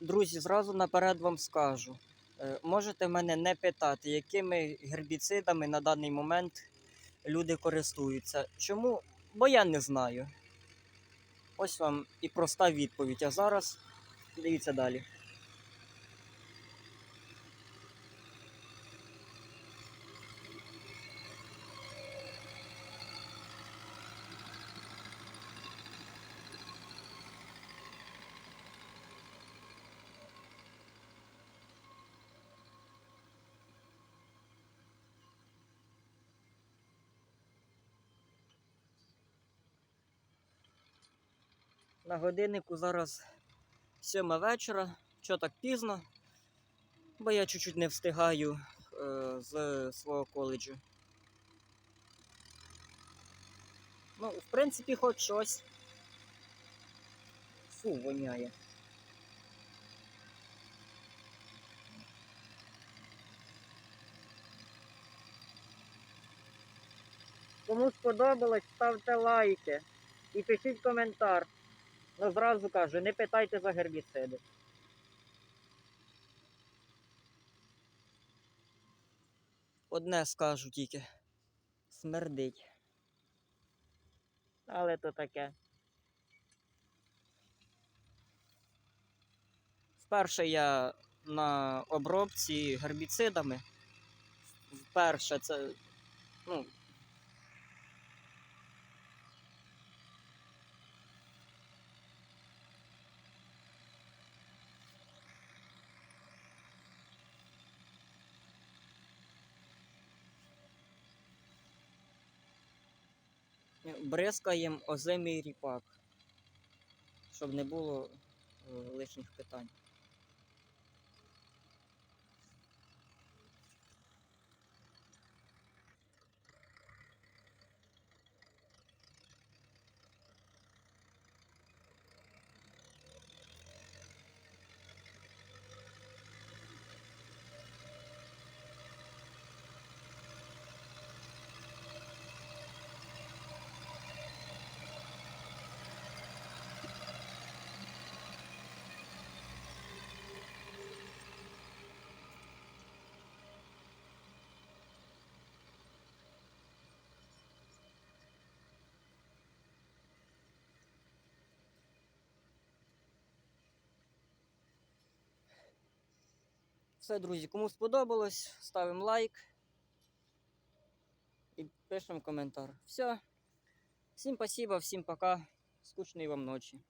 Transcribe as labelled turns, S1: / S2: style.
S1: Друзі, зразу наперед вам скажу. Е, Можете мене не питати, якими гербіцидами на даний момент люди користуються. Чому? Бо я не знаю. Ось вам і проста відповідь. А зараз дивіться далі. На годиннику зараз сьома вечора. Що так пізно? Бо я чуть-чуть не встигаю е, з свого коледжу. Ну, в принципі, хоч щось. Фу, воняє. Кому сподобалось, ставте лайки і пишіть коментар. Ну, зразу кажу, не питайте за гербіциди. Одне скажу тільки. Смердить. Але то таке. Вперше я на обробці гербіцидами. Вперше це. Ну, бризкаємо озимий ріпак, щоб не було е, лишніх питань. Все, друзі, кому сподобалось, ставимо лайк і пишемо коментар. Все. Всім спасибо, всім пока. Скучної вам ночі.